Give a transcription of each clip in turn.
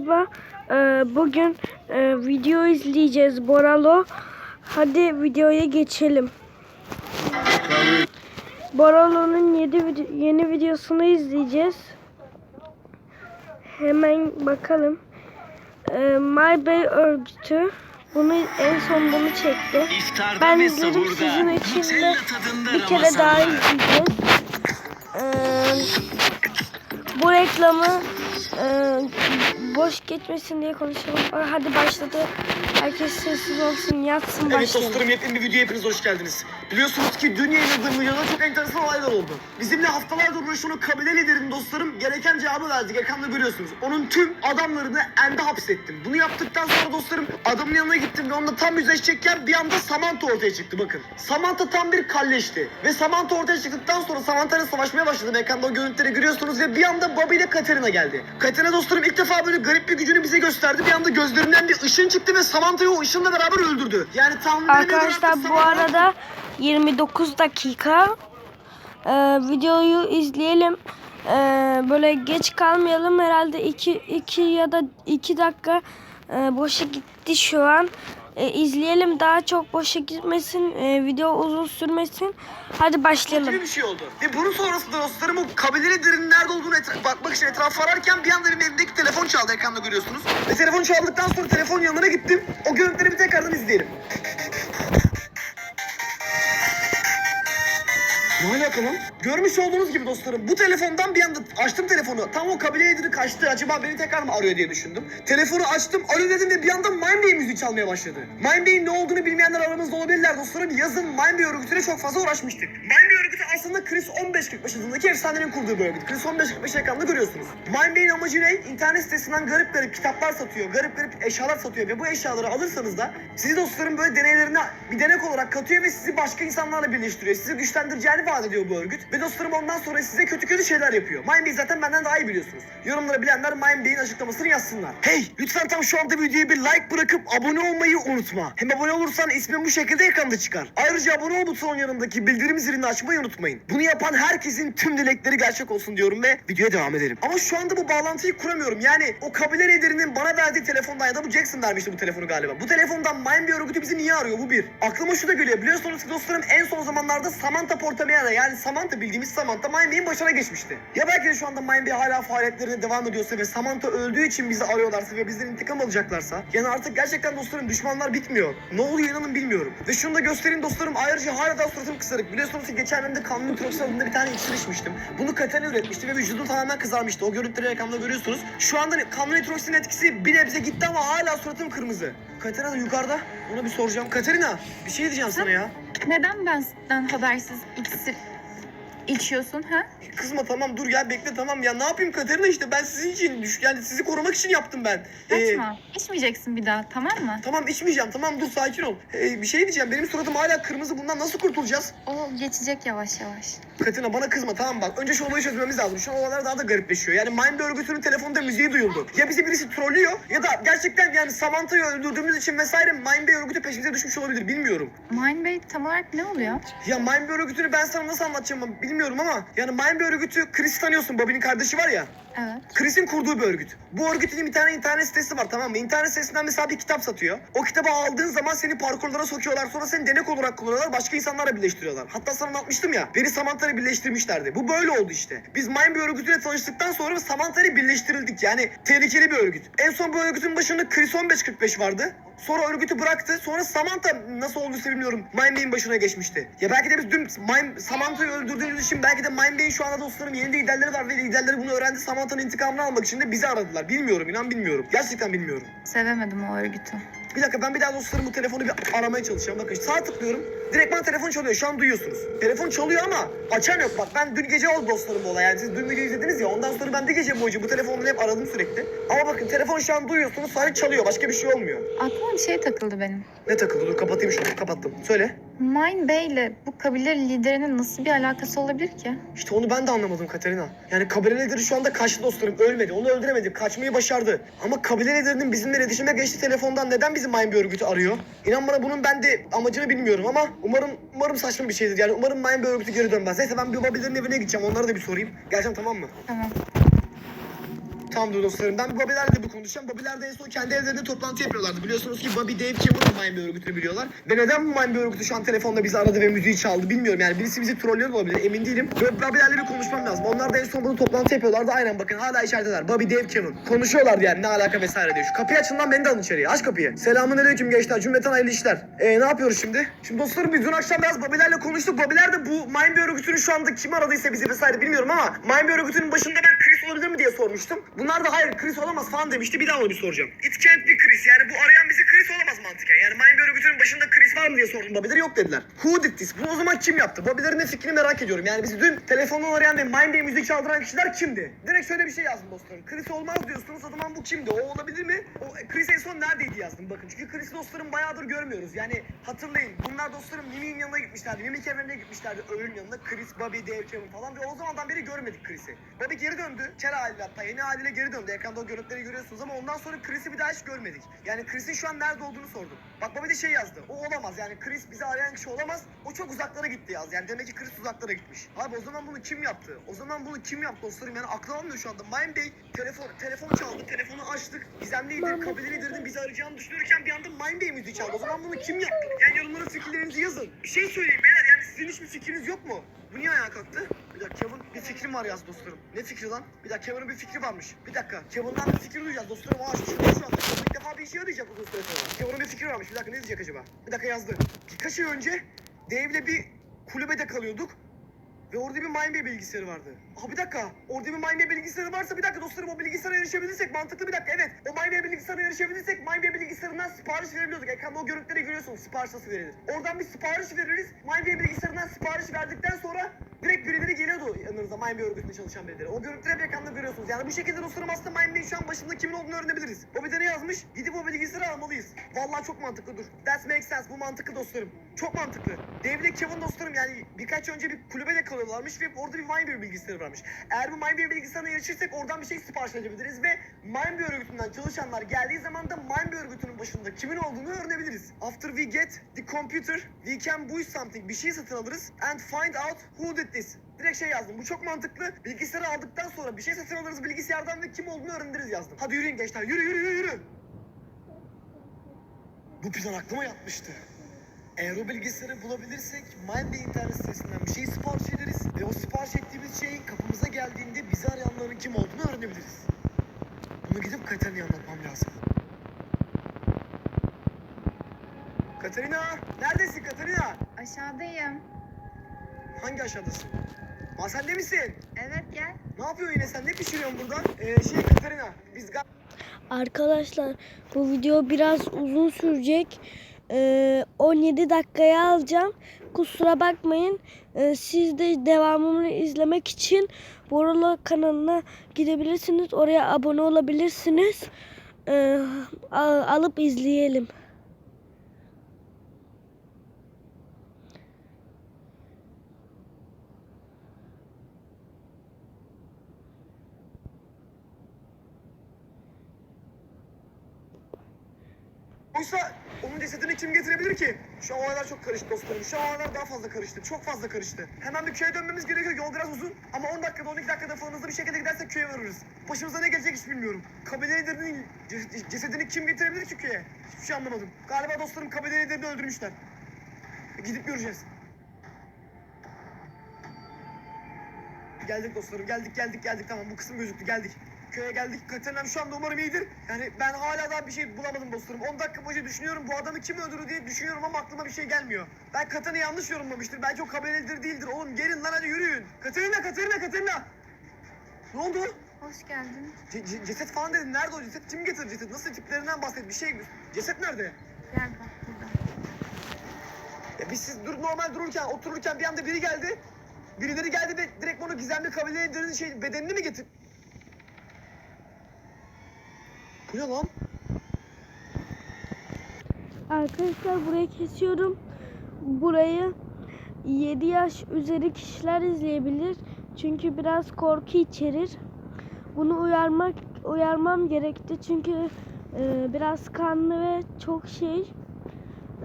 Merhaba. Ee, bugün e, video izleyeceğiz Boralo. Hadi videoya geçelim. Boralo'nun yedi vide- yeni videosunu izleyeceğiz. Hemen bakalım. Ee, My Bay örgütü bunu en son bunu çekti. İftarda Ben dedim sizin için de bir kere daha izleyeceğiz. Ee, bu reklamı e, boş geçmesin diye konuşalım. Hadi başladı. Herkes sessiz olsun, yatsın Evet başlayalım. dostlarım yepyeni bir videoya hepiniz hoş geldiniz. Biliyorsunuz ki dün yayınladığım videoda çok enteresan olaylar oldu. Bizimle haftalardır uğraşan o kabile liderinin dostlarım gereken cevabı verdik. Ekranda görüyorsunuz. Onun tüm adamlarını ende hapsettim. Bunu yaptıktan sonra dostlarım adamın yanına gittim ve onunla tam yüzleşecekken bir anda Samantha ortaya çıktı bakın. Samantha tam bir kalleşti. Ve Samantha ortaya çıktıktan sonra Samantha ile savaşmaya başladım. Ekranda o görüntüleri görüyorsunuz ve bir anda Bobby ile Katerina geldi. Katerina dostlarım ilk defa böyle garip bir gücünü bize gösterdi. Bir anda gözlerinden bir ışın çıktı ve Samantha'yı o ışınla beraber öldürdü. Yani Tanrı Arkadaşlar bu arada 29 dakika Ee, videoyu izleyelim. Ee, böyle geç kalmayalım. Herhalde 2 2 ya da 2 dakika e, boşa gitti şu an. Ee, izleyelim daha çok boşa gitmesin. Ee, video uzun sürmesin. Hadi başlayalım. bir şey oldu. Ve bunun sonrasında dostlarım o kabile nerede olduğunu etra- bakmak için etrafı ararken bir anda benim elimdeki telefon çaldı ekranda görüyorsunuz. Ve telefon çaldıktan sonra telefon yanına gittim. O görüntüleri bir tekrardan izleyelim. Ne lan? Görmüş olduğunuz gibi dostlarım bu telefondan bir anda açtım telefonu. Tam o kabile lideri kaçtı. Acaba beni tekrar mı arıyor diye düşündüm. Telefonu açtım. Alo dedim ve bir anda Mine Bey müziği çalmaya başladı. Mine Bey'in ne olduğunu bilmeyenler aramızda olabilirler dostlarım. Yazın Mine Bey örgütüne çok fazla uğraşmıştık. Mine Bey örgütü aslında Chris 1545 adındaki efsanenin kurduğu bir örgüt. Chris 1545 ekranda görüyorsunuz. Mine Bey'in amacı ne? İnternet sitesinden garip garip kitaplar satıyor. Garip garip eşyalar satıyor ve bu eşyaları alırsanız da sizi dostlarım böyle deneylerine bir denek olarak katıyor ve sizi başka insanlarla birleştiriyor. Sizi güçlendireceğini vaat ediyor bu örgüt. Ve dostlarım ondan sonra size kötü kötü şeyler yapıyor. Mine Bey'i zaten benden daha iyi biliyorsunuz. Yorumlara bilenler Mine Bey'in açıklamasını yazsınlar. Hey lütfen tam şu anda videoya bir like bırakıp abone olmayı unutma. Hem abone olursan ismin bu şekilde ekranda çıkar. Ayrıca abone ol butonun yanındaki bildirim zilini açmayı unutmayın. Bunu yapan herkesin tüm dilekleri gerçek olsun diyorum ve videoya devam edelim. Ama şu anda bu bağlantıyı kuramıyorum. Yani o kabile liderinin bana verdiği telefondan ya da bu Jackson vermişti bu telefonu galiba. Bu telefondan Mine bir örgütü bizi niye arıyor? Bu bir. Aklıma şu da geliyor. Biliyorsunuz ki dostlarım en son zamanlarda Samantha Portameana yani Samantha bildiğimiz Samantha Mine Bey'in başına geçmişti. Ya belki de şu anda Bey hala faaliyetlerine devam ediyorsa ve Samantha öldüğü için bizi arıyorlarsa ve bizden intikam alacaklarsa yani artık gerçekten dostlarım düşmanlar bitmiyor. Ne oluyor inanın bilmiyorum. Ve şunu da göstereyim dostlarım ayrıca hala da suratım kısarık. Biliyorsunuz ki geçen bölümde kanlı adında bir tane iksir. Bunu Katana üretmişti ve vücudum tamamen kızarmıştı. O görüntüleri ekranda görüyorsunuz. Şu anda kanlı nitroksin etkisi bir nebze gitti ama hala suratım kırmızı. Katerina da yukarıda. Ona bir soracağım. Katerina bir şey diyeceğim sana ya. Neden benden habersiz iksir içiyorsun ha? Kızma tamam dur ya bekle tamam ya ne yapayım Katerina işte ben sizin için düş yani sizi korumak için yaptım ben. Ee, Kaçma. İçmeyeceksin bir daha tamam mı? tamam içmeyeceğim tamam dur sakin ol. Ee, bir şey diyeceğim benim suratım hala kırmızı bundan nasıl kurtulacağız? O geçecek yavaş yavaş. Katerina bana kızma tamam bak önce şu olayı çözmemiz lazım. Şu an olaylar daha da garipleşiyor. Yani Mind örgütünün telefonda müziği duyuldu. Ya bizi birisi trollüyor ya da gerçekten yani Samantha'yı öldürdüğümüz için vesaire Mind Bey örgütü peşimize düşmüş olabilir bilmiyorum. Mine Bey tam olarak ne oluyor? Ya Mind Bey örgütünü ben sana nasıl anlatacağım bilmiyorum ama yani Mind Bey örgütü Chris'i tanıyorsun Bobby'nin kardeşi var ya. Evet. Chris'in kurduğu bir örgüt. Bu örgütün bir tane internet sitesi var tamam mı? İnternet sitesinden mesela bir kitap satıyor. O kitabı aldığın zaman seni parkurlara sokuyorlar. Sonra seni denek olarak kullanıyorlar. Başka insanlarla birleştiriyorlar. Hatta sana anlatmıştım ya. Beni Samantha'yla birleştirmişlerdi. Bu böyle oldu işte. Biz Mind bir örgütüyle tanıştıktan sonra Samantha'yla birleştirildik. Yani tehlikeli bir örgüt. En son bu örgütün başında Chris 1545 vardı. Sonra örgütü bıraktı. Sonra Samantha nasıl olduysa bilmiyorum. Mind Bey'in başına geçmişti. Ya belki de biz dün Mind, Samantha'yı öldürdüğümüz için belki de Mind Bey'in şu anda dostlarım yeni liderleri var ve liderleri bunu öğrendi. Samantha'nın intikamını almak için de bizi aradılar. Bilmiyorum inan bilmiyorum. Gerçekten bilmiyorum. Sevemedim o örgütü. Bir dakika ben bir daha dostlarım bu telefonu bir aramaya çalışacağım. Bakın sağ tıklıyorum. Direkt bana telefon çalıyor. Şu an duyuyorsunuz. Telefon çalıyor ama açan yok. Bak ben dün gece oldu dostlarım bu olay. Yani siz dün video izlediniz ya. Ondan sonra ben de gece boyunca bu telefonla hep aradım sürekli. Ama bakın telefon şu an duyuyorsunuz. Sadece çalıyor. Başka bir şey olmuyor. Aklıma bir şey takıldı benim. Ne takıldı? Dur kapatayım şunu. Kapattım. Söyle. Mine Bey ile bu kabile liderinin nasıl bir alakası olabilir ki? İşte onu ben de anlamadım Katerina. Yani kabile lideri şu anda kaçtı dostlarım. Ölmedi. Onu öldüremedik. Kaçmayı başardı. Ama kabile liderinin bizimle iletişime geçti telefondan. Neden bizi Mayın bir örgütü arıyor? İnan bana bunun ben de amacını bilmiyorum ama umarım umarım saçma bir şeydir. Yani umarım Mayın bir örgütü geri dönmez. Neyse ben bir babilerin evine gideceğim. Onlara da bir sorayım. Geleceğim tamam mı? Tamam. Tamamdır dostlarım. Ben Babilerle de bir konuşacağım. Babiler de en son kendi evlerinde toplantı yapıyorlardı. Biliyorsunuz ki Bobby Dave Cameron Mine bir örgütünü biliyorlar. Ve neden bu Mine bir örgütü şu an telefonda bizi aradı ve müziği çaldı bilmiyorum. Yani birisi bizi trollüyor da olabilir emin değilim. Ve Babilerle bir konuşmam lazım. Onlar da en son bunu toplantı yapıyorlardı. Aynen bakın hala içerideler. Bobby Dave Cameron. Konuşuyorlardı yani ne alaka vesaire diye. Şu kapıyı açın lan beni de alın içeriye. Aç kapıyı. Selamun aleyküm gençler. Cümleten hayırlı işler. Ee, ne yapıyoruz şimdi? Şimdi dostlarım biz dün akşam biraz Babilerle konuştuk. Babiler de bu Mine bir örgütünün şu anda kim aradıysa bizi vesaire bilmiyorum ama Mine bir örgütünün başında ben Chris olabilir mi diye sormuştum. Bunlar da hayır Chris olamaz falan demişti. Bir daha onu bir soracağım. It can't be Chris. Yani bu arayan bizi mantıken. Yani bir örgütünün başında Chris var mı diye sordum. Babiler yok dediler. Who did this? Bunu o zaman kim yaptı? Babilerin de fikrini merak ediyorum. Yani bizi dün telefondan arayan ve Mine Bey müzik çaldıran kişiler kimdi? Direkt şöyle bir şey yazdım dostlarım. Chris olmaz diyorsunuz. O zaman bu kimdi? O olabilir mi? O Chris en son neredeydi yazdım bakın. Çünkü Chris dostlarım bayağıdır görmüyoruz. Yani hatırlayın. Bunlar dostlarım Mimi'nin yanına gitmişlerdi. Mimi evrenine gitmişlerdi. Öğün yanına. Chris, Bobby, Dave, Kevin falan. Ve o zamandan beri görmedik Chris'i. Bobby geri döndü. Kel haliyle hatta yeni haliyle geri döndü. Ekranda o görüntüleri görüyorsunuz ama ondan sonra Chris'i bir daha hiç görmedik. Yani Chris'in şu an nerede olduğunu sordum. Bak Bobby de şey yazdı. O olamaz yani Chris bizi arayan kişi olamaz. O çok uzaklara gitti yaz. Yani demek ki Chris uzaklara gitmiş. Abi o zaman bunu kim yaptı? O zaman bunu kim yaptı dostlarım? Yani aklı almıyor şu anda. Mine Bey telefon telefon çaldı. Telefonu açtık. Gizemliydi. Kabile liderinin bizi arayacağını düşünürken bir anda Mine Bey müziği çaldı. O zaman bunu kim yaptı? Yani yorumlara fikirlerinizi yazın. Bir şey söyleyeyim beyler. Yani sizin hiçbir fikriniz yok mu? Bu niye ayağa kalktı? Bir dakika Kevin bir fikrim var yaz dostlarım. Ne fikri lan? Bir dakika Kevin'in bir fikri varmış. Bir dakika Kevin'den bir fikir duyacağız dostlarım. Aa şu şu bir işe yarayacak uzun süre sonra. Kevin'in bir fikri varmış. Bir dakika ne diyecek acaba? Bir dakika yazdı. Birkaç ay önce Dave'le bir kulübede kalıyorduk. Ve orada bir Mine bilgisayarı vardı. Aa bir dakika. Orada bir Mine bilgisayarı varsa bir dakika dostlarım o bilgisayara erişebilirsek mantıklı bir dakika evet. O Mine bilgisayara erişebilirsek Mine bilgisayarından sipariş verebiliyorduk. Ekranda o görüntüleri görüyorsunuz sipariş nasıl verilir. Oradan bir sipariş veririz. Mine bilgisayarından sipariş verdikten sonra direkt birileri geliyordu yanınıza Mine örgütünde çalışan birileri. O görüntüleri hep ekranda görüyorsunuz. Yani bu şekilde dostlarım aslında Bey'in şu an başında kimin olduğunu öğrenebiliriz. O bir de ne yazmış? Gidip o bilgisayarı almalıyız. Vallahi çok mantıklı dur. That makes sense. Bu mantıklı dostlarım. Çok mantıklı. Dave ile Kevin dostlarım yani birkaç önce bir kulübede kalıyorlarmış ve orada bir Minebeer bilgisayarı varmış. Eğer bu Minebeer bilgisayarına erişirsek oradan bir şey sipariş edebiliriz ve Minebeer örgütünden çalışanlar geldiği zaman da Minebeer örgütünün başında kimin olduğunu öğrenebiliriz. After we get the computer, we can buy something. Bir şey satın alırız and find out who did this. Direkt şey yazdım. Bu çok mantıklı. Bilgisayarı aldıktan sonra bir şey satın alırız bilgisayardan ve kim olduğunu öğreniriz yazdım. Hadi yürüyün gençler. Yürü yürü yürü yürü. Bu plan aklıma yatmıştı. Eğer o bilgisayarı bulabilirsek Bey internet sitesinden bir şey sipariş ederiz ve o sipariş ettiğimiz şeyin kapımıza geldiğinde bizi arayanların kim olduğunu öğrenebiliriz. Bunu gidip Katarina'ya anlatmam lazım. Katarina! Neredesin Katarina? Aşağıdayım. Hangi aşağıdasın? Aa sen de misin? Evet gel. Ne yapıyorsun yine sen? Ne pişiriyorsun buradan? Ee, şey Katarina, biz Arkadaşlar bu video biraz uzun sürecek. Ee, 17 dakikaya alacağım. Kusura bakmayın. Ee, siz de devamını izlemek için Borolo kanalına gidebilirsiniz. Oraya abone olabilirsiniz. Ee, al- alıp izleyelim. Oysa onun cesedini kim getirebilir ki? Şu olaylar çok karıştı dostlarım. Şu olaylar daha fazla karıştı. Çok fazla karıştı. Hemen bir köye dönmemiz gerekiyor. Yol biraz uzun. Ama 10 dakikada 12 dakikada falan hızlı bir şekilde gidersek köye varırız. Başımıza ne gelecek hiç bilmiyorum. Kabile liderinin ce- cesedini kim getirebilir ki köye? Hiçbir şey anlamadım. Galiba dostlarım kabile liderini öldürmüşler. Gidip göreceğiz. Geldik dostlarım geldik geldik geldik tamam bu kısım gözüktü geldik. Köye geldik Katerina'm şu anda umarım iyidir. Yani ben hala daha bir şey bulamadım dostlarım. 10 dakika boyunca düşünüyorum bu adamı kim öldürdü diye düşünüyorum ama aklıma bir şey gelmiyor. Ben Katerina yanlış yorumlamıştır. Belki o kabinelidir değildir. Oğlum gelin lan hadi yürüyün. Katerina Katerina Katerina. Ne oldu? Hoş geldin. Ce- ce- ceset falan dedin. Nerede o ceset? Kim getirdi ceset? Nasıl tiplerinden bahset? Bir şey? Ceset nerede? Gel bak burada. Ya biz siz dur normal dururken otururken bir anda biri geldi. Birileri geldi ve direkt bunu gizemli kabile liderinin şey bedenini mi getir? Bu ne lan? Arkadaşlar burayı kesiyorum. Burayı 7 yaş üzeri kişiler izleyebilir. Çünkü biraz korku içerir. Bunu uyarmak uyarmam gerekti çünkü e, biraz kanlı ve çok şey.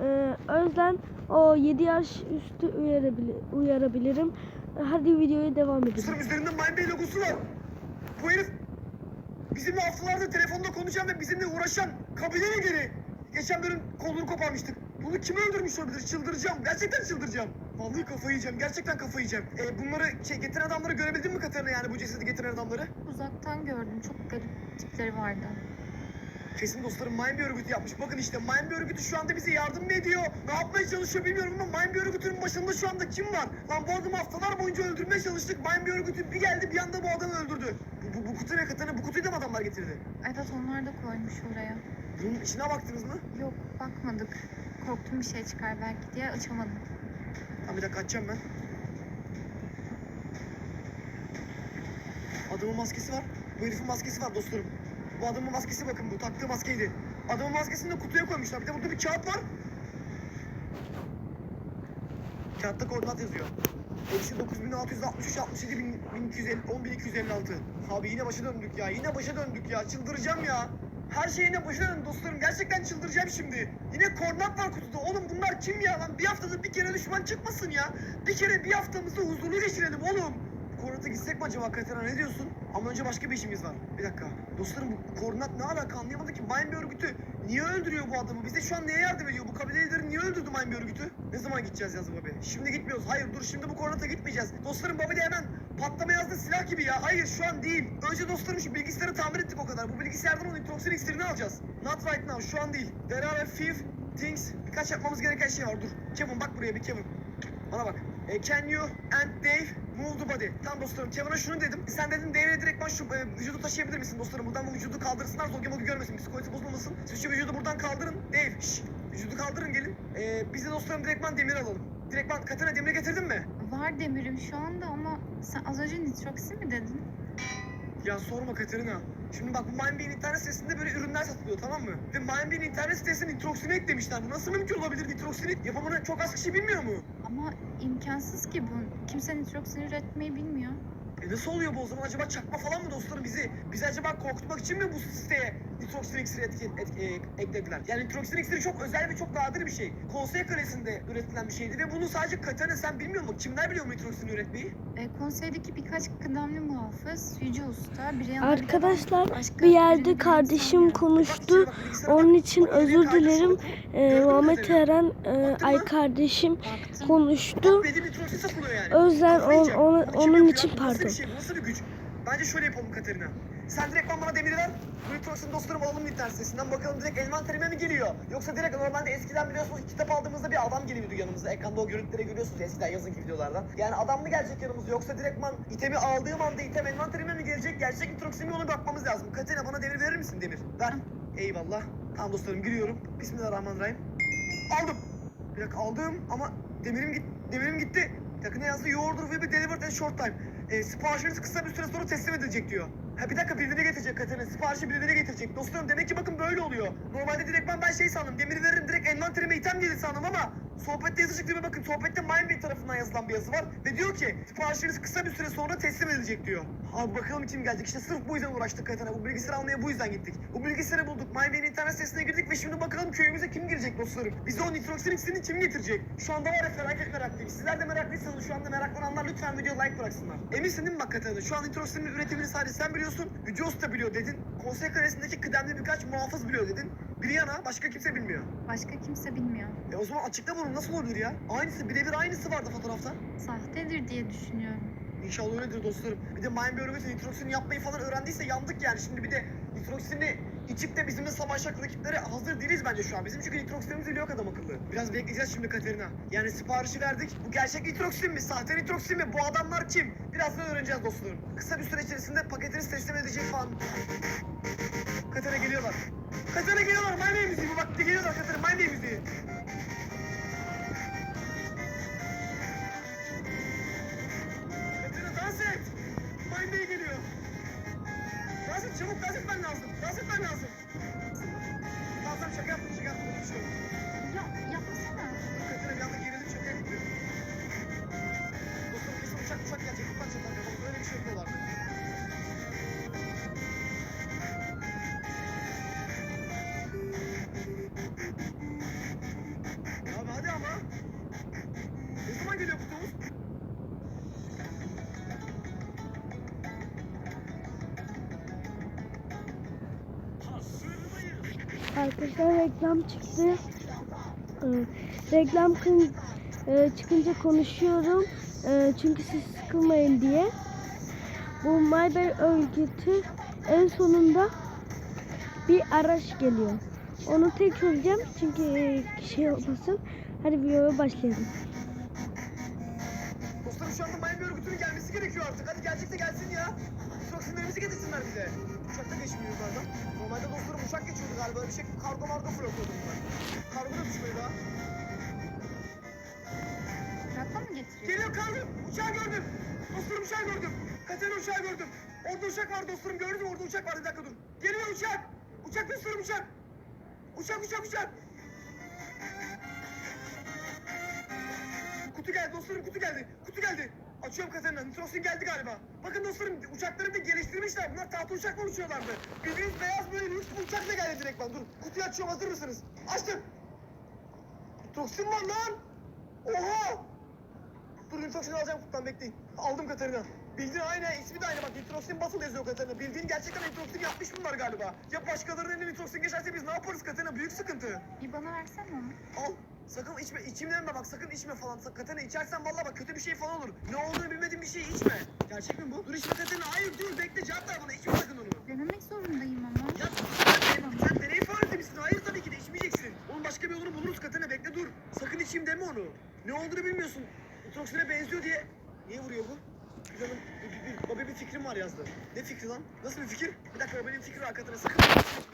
E, o yüzden o 7 yaş üstü uyarabili- uyarabilirim. Hadi videoya devam edelim. Sırf üzerinde Mind Bey logosu var. Bu herif... Bizimle haftalardır telefonda konuşan ve bizimle uğraşan kabile lideri. Geçen bölüm kolunu koparmıştık. Bunu kim öldürmüş olabilir? Çıldıracağım. Gerçekten çıldıracağım. Vallahi kafayı yiyeceğim. Gerçekten kafayı yiyeceğim. E, bunları şey, getiren adamları görebildin mi Katerina yani bu cesedi getiren adamları? Uzaktan gördüm. Çok garip tipleri vardı. Kesin dostlarım Mayın bir örgütü yapmış. Bakın işte Mayın bir örgütü şu anda bize yardım mı ediyor? Ne yapmaya çalışıyor bilmiyorum ama Mayın bir örgütünün başında şu anda kim var? Lan bu adamı haftalar boyunca öldürmeye çalıştık. Mayın bir örgütü bir geldi bir anda bu adamı öldürdü. Bu, kutu ne Katerina? Bu kutuyu da mı adamlar getirdi? Evet onlar da koymuş oraya. Bunun içine baktınız mı? Yok bakmadık. Korktum bir şey çıkar belki diye açamadım. Tamam bir dakika açacağım ben. Adamın maskesi var. Bu herifin maskesi var dostlarım. Bu adamın maskesi bakın bu taktığı maskeydi. Adamın maskesini de kutuya koymuşlar. Bir de burada bir kağıt var. Kağıtta koordinat yazıyor. Eksi 9663 67 1250 10256. Abi yine başa döndük ya. Yine başa döndük ya. Çıldıracağım ya. Her şey yine başa döndü dostlarım. Gerçekten çıldıracağım şimdi. Yine koordinat var kutuda. Oğlum bunlar kim ya lan? Bir haftada bir kere düşman çıkmasın ya. Bir kere bir haftamızda huzurlu geçirelim oğlum. Koordinata gitsek mi acaba Katerina ne diyorsun? Ama önce başka bir işimiz var. Bir dakika. Dostlarım bu koordinat ne alaka anlayamadım ki. Mayın bir örgütü niye öldürüyor bu adamı? Bize şu an neye yardım ediyor? Bu kabile lideri niye öldürdü Mayın bir örgütü? Ne zaman gideceğiz yazdı Bobby? Şimdi gitmiyoruz. Hayır dur şimdi bu koordinata gitmeyeceğiz. Dostlarım Bobby de hemen patlama yazdı silah gibi ya. Hayır şu an değil. Önce dostlarım şu bilgisayarı tamir ettik o kadar. Bu bilgisayardan o nitroksin iksirini alacağız. Not right now şu an değil. There are a few things. Birkaç yapmamız gereken şey var. Dur. Kevin bak buraya bir Kevin. Bana bak. E, can you and Dave move body? Tamam dostlarım. Kevin'a şunu dedim. Sen dedin Dave'e direktman şu e, vücudu taşıyabilir misin dostlarım? Buradan bu vücudu kaldırsınlar. Zolge mogu görmesin. Psikolojisi bozulmasın. Siz şu vücudu buradan kaldırın. Dave şşş. Vücudu kaldırın gelin. E, biz de dostlarım direktman demir alalım. Direktman Katerina demiri getirdin mi? Var demirim şu anda ama sen az önce nitroksin mi dedin? Ya sorma Katerina. Şimdi bak bu Mindbean internet sitesinde böyle ürünler satılıyor tamam mı? Ve Mindbean internet sitesine nitroksini eklemişler. Bu nasıl mümkün olabilir? Nitroksini yapımını çok az kişi bilmiyor mu? Ama imkansız ki bu. Kimse nitroksin üretmeyi bilmiyor. E nasıl oluyor bu o zaman? Acaba çakma falan mı dostlarım bizi? Bizi acaba korkutmak için mi bu siteye nitroksin iksiri etki, et- e, eklediler? Yani nitroksin iksiri çok özel ve çok nadir bir şey. Konsey kalesinde üretilen bir şeydi ve bunu sadece Katerina sen bilmiyor mu? Kimler biliyor mu nitroksini üretmeyi? E, konseydeki birkaç kıdemli muhafız, Yüce Usta, bir yandan Arkadaşlar bir yerde kardeşim konuştu. Onun için özür dilerim. Muhammed dedim? Eren e, ay kardeşim konuştu. O yüzden on- kim onun için pardon. bir şey? Bu nasıl bir güç? Bence şöyle yapalım Katerina. Sen direkt bana demiri ver. Nitroksin dostlarım alalım internet sitesinden. Bakalım direkt envanterime mi geliyor? Yoksa direkt normalde eskiden biliyorsunuz kitap aldığımızda bir adam geliyordu yanımıza. Ekranda o görüntüleri görüyorsunuz eskiden yazınki videolardan. Yani adam mı gelecek yanımıza yoksa direktman itemi aldığım anda item envanterime mi gelecek? Gerçek nitroksin mi ona bakmamız lazım. Katerina bana demir verir misin demir? Ver. Eyvallah. Tamam dostlarım giriyorum. Bismillahirrahmanirrahim. Aldım. Bir dakika aldım ama demirim git demirim gitti. Yakına yazdı you order will be delivered in short time. E, siparişiniz kısa bir süre sonra teslim edilecek diyor. Ha bir dakika birileri getirecek Katerina. Siparişi birileri getirecek. Dostlarım demek ki bakın böyle oluyor. Normalde direktman ben şey sandım. Demiri veririm direkt envanterime item gelir sandım ama sohbette yazı çıktı ve bakın sohbette Mindbeat tarafından yazılan bir yazı var. Ve diyor ki siparişiniz kısa bir süre sonra teslim edilecek diyor. Abi bakalım kim gelecek. İşte sırf bu yüzden uğraştık Katerina. Bu bilgisayarı almaya bu yüzden gittik. Bu bilgisayarı bulduk. Mindbeat'in internet sitesine girdik ve şimdi bakalım köyümüze kim girecek dostlarım. Bize o nitroksin kim getirecek? Şu anda var ya felaket meraklıyım. Sizler de meraklıysanız şu anda meraklananlar lütfen video like bıraksınlar. Eminsin değil mi bak Katerina? Şu an nitroksinin üretimini sadece sen biliyorsun. Yüce Usta biliyor dedin. Konsey karesindeki kıdemli birkaç muhafız biliyor dedin. Bir yana başka kimse bilmiyor. Başka kimse bilmiyor. E o zaman açıkla bunu nasıl olabilir ya? Aynısı birebir aynısı vardı fotoğrafta. Sahtedir diye düşünüyorum. İnşallah öyledir dostlarım. Bir de Mayın örgütü nitroksini yapmayı falan öğrendiyse yandık yani. Şimdi bir de nitroksini içip de bizimle savaşacak rakiplere hazır değiliz bence şu an. Bizim çünkü nitroksinimiz bile yok adam akıllı. Biraz bekleyeceğiz şimdi Katerina. Yani siparişi verdik. Bu gerçek nitroksin mi? Sahte nitroksin mi? Bu adamlar kim? Birazdan öğreneceğiz dostlarım. Kısa bir süre içerisinde paketiniz teslim edecek falan. Katerina geliyorlar. Katerina geliyorlar. My name müziği bu bak. Geliyorlar Katerina. My name müziği. Arkadaşlar reklam çıktı. Ee, Reklam e, çıkınca konuşuyorum. Ee, Çünkü siz sıkılmayın diye. Bu Mayber örgütü en sonunda bir araç geliyor. Onu tek söyleyeceğim çünkü e, şey olmasın. Hadi videoya başlayalım. Dostlarım şu anda Miami örgütünün gelmesi gerekiyor artık. Hadi gelecek de gelsin ya. Toksinlerimizi getirsinler bize. Uçakta geçmiyor yukarıdan. Normalde dostlarım uçak geçiyordu galiba. Bir şey kargo margo fırlatıyordu bunlar. Kargo da düşmedi daha. Uçakla mı getiriyor? Geliyor kargo. Uçağı gördüm. Dostlarım uçağı gördüm. Katerina uçağı gördüm. Orada uçak var dostlarım gördün mü? Orada uçak var. Bir dakika dur. Geliyor uçak. Uçak dostlarım uçak. Uçak uçak uçak. Kutu geldi dostlarım kutu geldi. Kutu geldi. Açıyorum Katerina. Nitrosin geldi galiba. Bakın dostlarım uçakları da geliştirmişler. Bunlar tahta uçakla uçuyorlardı. Bildiğiniz beyaz böyle lüks bir uçakla geldi direkt ben. Dur. Kutuyu açıyorum hazır mısınız? Açtım. Nitrosin var lan. Oha. Dur nitroksini alacağım kutudan bekleyin. Aldım Katerina. Bildiğin aynı ismi de aynı bak nitroksin basıl yazıyor Katerina. Bildiğin gerçekten nitroksin yapmış bunlar galiba. Ya başkalarının eline nitroksin geçerse biz ne yaparız Katerina? Büyük sıkıntı. Bir bana versene onu. Al. Sakın içme, içimden de bak sakın içme falan. Katerina içersen vallahi bak kötü bir şey falan olur. Ne olduğunu bilmediğin bir şeyi içme. Gerçek mi bu? Dur içme Katerina. Hayır dur bekle cevap ver bana. İçme sakın onu. Denemek zorundayım ama. Ya sen, sen deney faresi misin? Hayır tabii ki de içmeyeceksin. Onun başka bir yolunu buluruz Katerina bekle dur. Sakın içeyim deme onu. Ne olduğunu bilmiyorsun. Nitroksine benziyor diye. Niye vuruyor bu? Canım bir, bir, bir, bir fikrim var yazdı. Ne fikri lan? Nasıl bir fikir? Bir dakika benim fikri var Katerina sakın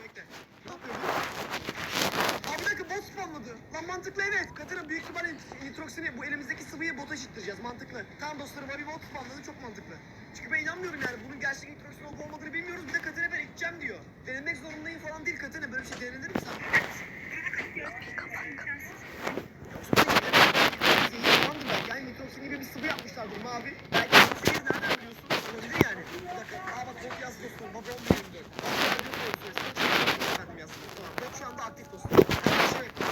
bekle. Ne yapıyor bu? Bir dakika bot spamladı. Lan mantıklı evet. Katerina büyük ihtimalle nitroksini bu elimizdeki sıvıyı bota şittireceğiz. Mantıklı. Tamam dostlarım Bobby bot spamladı çok mantıklı. Çünkü ben inanmıyorum yani bunun gerçek nitroksin olup olmadığını bilmiyoruz. Bir de Katerina ben içeceğim diyor. Denemek zorundayım falan değil Katerina. Böyle bir şey denenir mi sen? Yani nitroksin bir sıvı yapmışlardır mavi. Belki siz nereden biliyorsun? Olabilir yani. Bir dakika. Aa bak bot yaz dostum. Baba 1024. Efendim yazsın. Tamam. Bot şu anda aktif dostum. Şey, şey,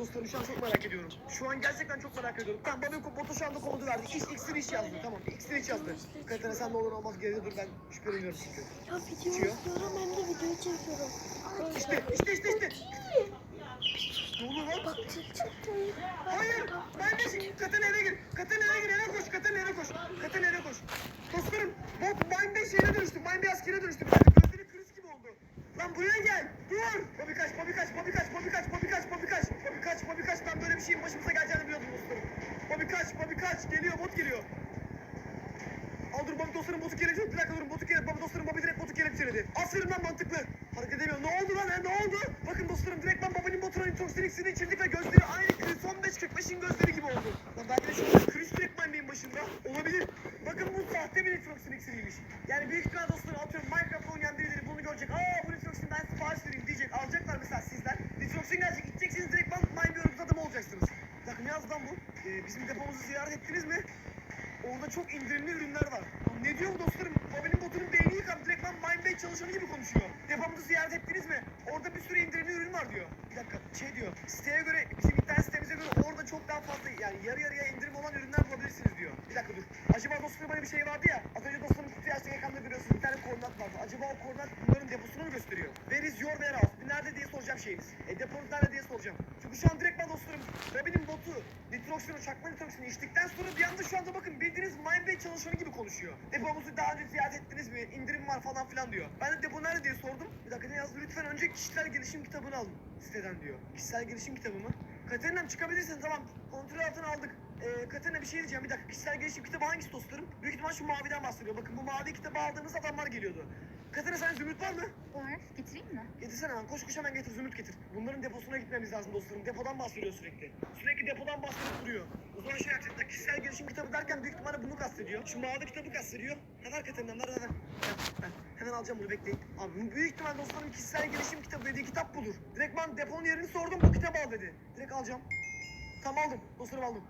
dostlarım şu an çok merak ediyorum. Şu an gerçekten çok merak ediyorum. Tamam Bobby Bot'a şu anda komutu verdi. İç, iksir iç yazdı. Tamam iksir iç yazdı. Katerina sen ne olur olmaz geride dur ben şüpheleniyorum çünkü. Ya video İçiyor. izliyorum hem de video çekiyorum. İşte işte işte işte. Ne çık çıktı. Hayır. Ben de şimdi Katerina eve gir. Katerina eve gir eve koş. Katerina eve koş. Katerina eve koş. Dostlarım Bot Mine Bey şeyine dönüştü. Mine Bey askere dönüştü. Bir dakika gözleri kriz gibi oldu. Lan buraya gel. Dur. Bobby kaç, Bobby kaç, Bobby kaç, Bobby kaç, Bobby kaç, Bobby kaç, Bobby kaç, Bobby kaç. Ben böyle bir şeyin başımıza geleceğini biliyordum dostlarım. Bobby kaç, Bobby kaç. Geliyor, bot geliyor. Al dur Bobby dostlarım botu kelepçeledi. Bir dakika durun botu kelepçeledi. Bobby dostlarım Bobby direkt botu kelepçeledi. Aferin lan mantıklı. Hareket edemiyor. Ne oldu lan? he? Ne oldu? Bakın dostlarım direkt ben Bobby'nin botuna nitroksin iksirini içirdik ve gözleri aynı kriz 15-45'in gözleri gibi oldu. Lan belki de şu an kriz direkt Beyin başında. Olabilir. Bakın bu sahte bir nitroksin iksiriymiş. Yani büyük ihtimal dostlarım atıyorum Minecraft oynayan birileri bunu görecek. Aa bu nitroksin ben sipariş vereyim diyecek. Alacaklar mesela sizden. Nitroksin gelecek. İçeceksiniz direkt ben Mine bir örgüt adamı olacaksınız. Ne yazdı lan bu? Ee, bizim depomuzu ziyaret ettiniz mi? Orada çok indirimli ürünler var. Lan Ne diyor dostlarım? Bobby'nin botunun beyni yıkan direkt Mindbay çalışanı gibi konuşuyor. Depomuzu ziyaret ettiniz mi? Orada bir sürü indirimli ürün var diyor. Bir dakika şey diyor. Siteye göre bizim internet sitemize göre orada çok daha fazla yani yarı yarıya indirim olan ürünler bulabilirsiniz diyor. Bir dakika dur. Acaba dostlarım böyle bir şey vardı ya. Az önce dostlarım kutuyu açtık ekranda görüyorsunuz. Bir tane koordinat vardı. Acaba o koordinat bunların deposunu mu gösteriyor? Where is your warehouse? Nerede diye soracağım şeyiniz. E deponuz nerede diye soracağım. Çünkü şu an direkt ben dostlarım. Bobby'nin botu nitroksinu, çakma nitroksinu içtikten sonra bir anda şu anda bakın bildiğiniz Mindbay çalışanı gibi konuşuyor. Depomuzu daha önce ziyaret ettiniz mi? İndirim var falan filan diyor. Ben de depo nerede diye sordum. Bir dakika ne yazdı? Lütfen önce kişisel gelişim kitabını alın siteden diyor. Kişisel gelişim kitabı mı? Katerina'm çıkabilirsin tamam. Kontrol altına aldık. Ee, Katerina bir şey diyeceğim bir dakika. Kişisel gelişim kitabı hangisi dostlarım? Büyük ihtimal şu maviden bahsediyor. Bakın bu mavi kitabı aldığımız adamlar geliyordu. Katerina sen zümrüt var mı? Var. Getireyim mi? Getirsene hemen koş koş hemen getir zümrüt getir. Bunların deposuna gitmemiz lazım dostlarım. Depodan bahsediyor sürekli. Sürekli depodan bahsedip duruyor. Zaman şey yapacaklar. Kişisel gelişim kitabı derken büyük ihtimalle bunu kastediyor. Şu mavi kitabı kastediyor. Hemen Katerina ver ver. Hemen alacağım bunu bekleyin. Abi büyük ihtimal dostlarım kişisel gelişim kitabı dediği kitap budur. Direkt ben deponun yerini sordum bu kitabı al dedi. Direkt alacağım. Tamam aldım. Dostlarım aldım.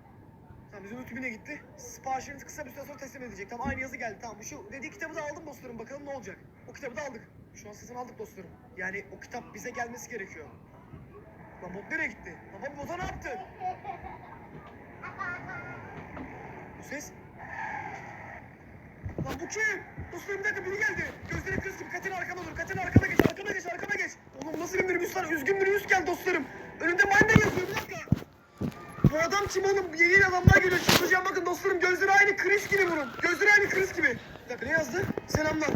Tamam bizim tübüne gitti. Siparişiniz kısa bir süre sonra teslim edecek. Tamam aynı yazı geldi. Tamam şu dediği kitabı da aldım dostlarım. Bakalım ne olacak. O kitabı da aldık. Şu an satın aldık dostlarım. Yani o kitap bize gelmesi gerekiyor. Lan bot nereye gitti? Baba bota ne yaptı? Bu ses? Lan bu kim? Dostlarım bir dakika biri geldi. Gözleri kız gibi. Katin arkama dur. Katin arkama geç. Arkama geç. Arkama geç. Oğlum nasıl bir minibüs var? Üzgün minibüs geldi dostlarım. Önümde maymun yazıyor. Bir dakika. Bu adam kim oğlum? Yeni adamlar geliyor. Çıldıracağım bakın dostlarım. Gözleri aynı Chris gibi bunun. Gözleri aynı Chris gibi. Bir dakika ne yazdı? Selamlar.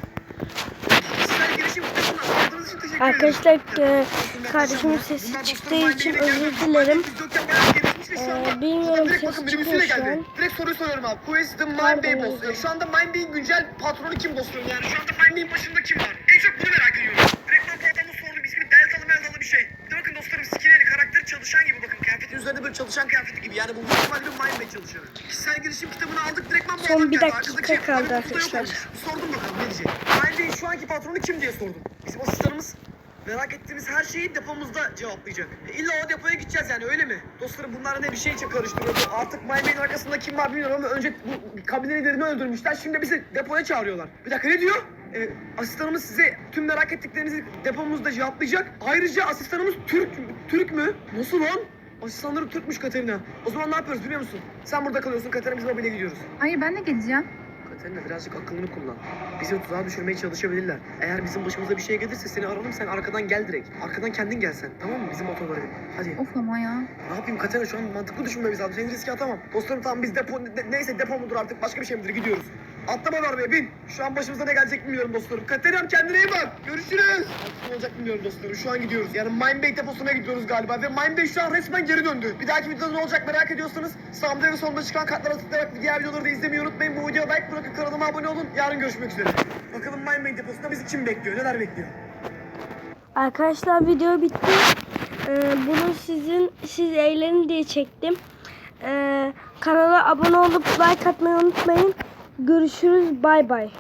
Sizler girişim kitabına Arkadaşlar e, kardeşimin sesi çıktığı için özür dilerim. Ee, bilmiyorum, Direkt ses bakın çıkmıyor minibüsüyle şu an. Direkt soruyu soruyorum abi. Who is the Mind Bey boss? Şu anda Mind Bey'in güncel patronu kim dostlarım? Yani şu anda Mind Bey'in başında kim var? En çok bunu merak ediyorum. Direkt ben adamı sordum. İsmi Deltalı Meldalı bir şey. Bir de bakın dostlarım skinleri karakteri çalışan gibi bakın. Kıyafetin üzerinde böyle çalışan kıyafeti gibi. Yani bu ihtimalle bir Mind Bey çalışanı. Kişisel girişim kitabını aldık. Direkt ben bu Son bir dakika kaldı arkadaşlar. sordum bakalım ne diyecek. Mind Bey'in şu anki patronu kim diye sordum. Bizim asistanımız Merak ettiğimiz her şeyi depomuzda cevaplayacak. E, illa o depoya gideceğiz yani öyle mi? Dostlarım bunlar ne bir şey için karıştırıyor. Artık Maymay'ın arkasında kim var bilmiyorum ama önce bu kabine liderini öldürmüşler. Şimdi bizi depoya çağırıyorlar. Bir dakika ne diyor? E, asistanımız size tüm merak ettiklerinizi depomuzda cevaplayacak. Ayrıca asistanımız Türk Türk mü? Nasıl lan? Asistanları Türkmüş Katerina. O zaman ne yapıyoruz biliyor musun? Sen burada kalıyorsun, Katerina biz mobilya gidiyoruz. Hayır ben de geleceğim. Katerina birazcık aklını kullan. Bizi tuzağa düşürmeye çalışabilirler. Eğer bizim başımıza bir şey gelirse seni ararım sen arkadan gel direkt. Arkadan kendin gelsen tamam mı bizim motorlara bin. Hadi. Of ama ya. Ne yapayım Katerina şu an mantıklı düşünmemiz lazım. Seni riske atamam. Dostlarım tamam biz depo ne- neyse depo mudur artık başka bir şey midir gidiyoruz. Atlama arabaya bin. Şu an başımıza ne gelecek bilmiyorum dostlarım. Katerina'm kendine iyi bak. Görüşürüz. Ne olacak bilmiyorum dostlarım. Şu an gidiyoruz. Yani Mine Bay deposuna gidiyoruz galiba. Ve Mine Bay şu an resmen geri döndü. Bir dahaki videoda ne olacak merak ediyorsanız sağımda ve solumda çıkan kartlara tıklayarak diğer videoları da izlemeyi unutmayın. Bu videoya like bırakın kanalıma abone olun. Yarın görüşmek üzere. Bakalım Mine Bay deposunda bizi kim bekliyor? Neler bekliyor? Arkadaşlar video bitti. Ee, bunu sizin siz eğlenin diye çektim. Ee, kanala abone olup like atmayı unutmayın. Görüşürüz. Bay bay.